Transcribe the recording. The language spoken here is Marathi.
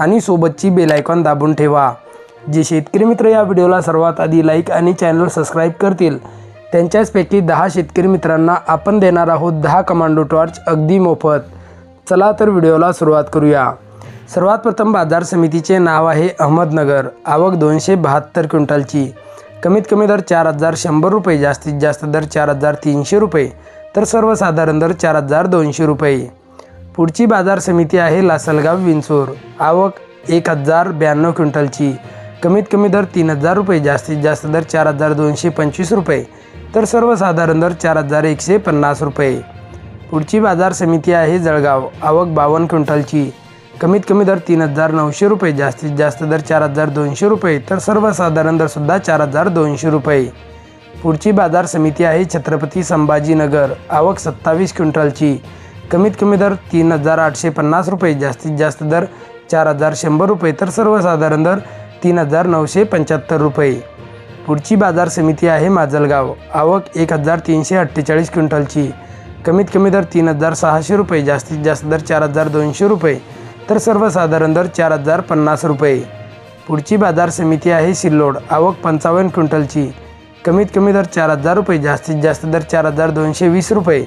आणि सोबतची बेल आयकॉन दाबून ठेवा. जे शेतकरी मित्र या व्हिडिओला सर्वात आधी लाईक आणि चॅनल सबस्क्राईब करतील त्यांच्याचपैकी दहा शेतकरी मित्रांना आपण देणार आहोत दहा कमांडो टॉर्च अगदी मोफत. चला तर व्हिडिओला सुरुवात करूया. सर्वात प्रथम बाजार समितीचे नाव आहे अहमदनगर. आवक दोनशे बहात्तर क्विंटलची. कमीत कमी दर चार हजार शंभर रुपये जास्तीत जास्त दर चार हजार तीनशे रुपये तर सर्वसाधारण दर चार हजार दोनशे रुपये. पुढची बाजार समिती आहे लासलगाव विंचूर. आवक एक हजार ब्याण्णव क्विंटलची. कमीत कमी दर तीन हजार रुपये जास्तीत जास्त दर चार हजार दोनशे पंचवीस रुपये. तर सर्वसाधारण दर चार हजार एकशे पन्नास रुपये. पुढची बाजार समिती आहे जळगाव. आवक बावन्न क्विंटलची. कमीत कमी दर तीन हजार नऊशे रुपये जास्तीत जास्त दर चार हजार दोनशे रुपये. तर सर्वसाधारण दरसुद्धा चार हजार दोनशे रुपये. पुढची बाजार समिती आहे छत्रपती संभाजीनगर. आवक सत्तावीस क्विंटलची. कमीत कमी दर तीन हजार आठशे पन्नास रुपये जास्तीत जास्त दर चार हजार शंभर रुपये तर सर्वसाधारण दर तीन हजार नऊशे पंच्याहत्तर रुपये. पुढची बाजार समिती आहे माजलगाव. आवक एक हजार तीनशे अठ्ठेचाळीस क्विंटलची. कमीत कमी दर तीन हजार सहाशे रुपये जास्तीत जास्त दर चार हजार दोनशे रुपये तर सर्वसाधारण दर चार हजार पन्नास रुपये. पुढची बाजार समिती आहे सिल्लोड. आवक पंचावन्न क्विंटलची. कमीत कमी दर चार हजार रुपये जास्तीत जास्त दर चार हजार दोनशे वीस रुपये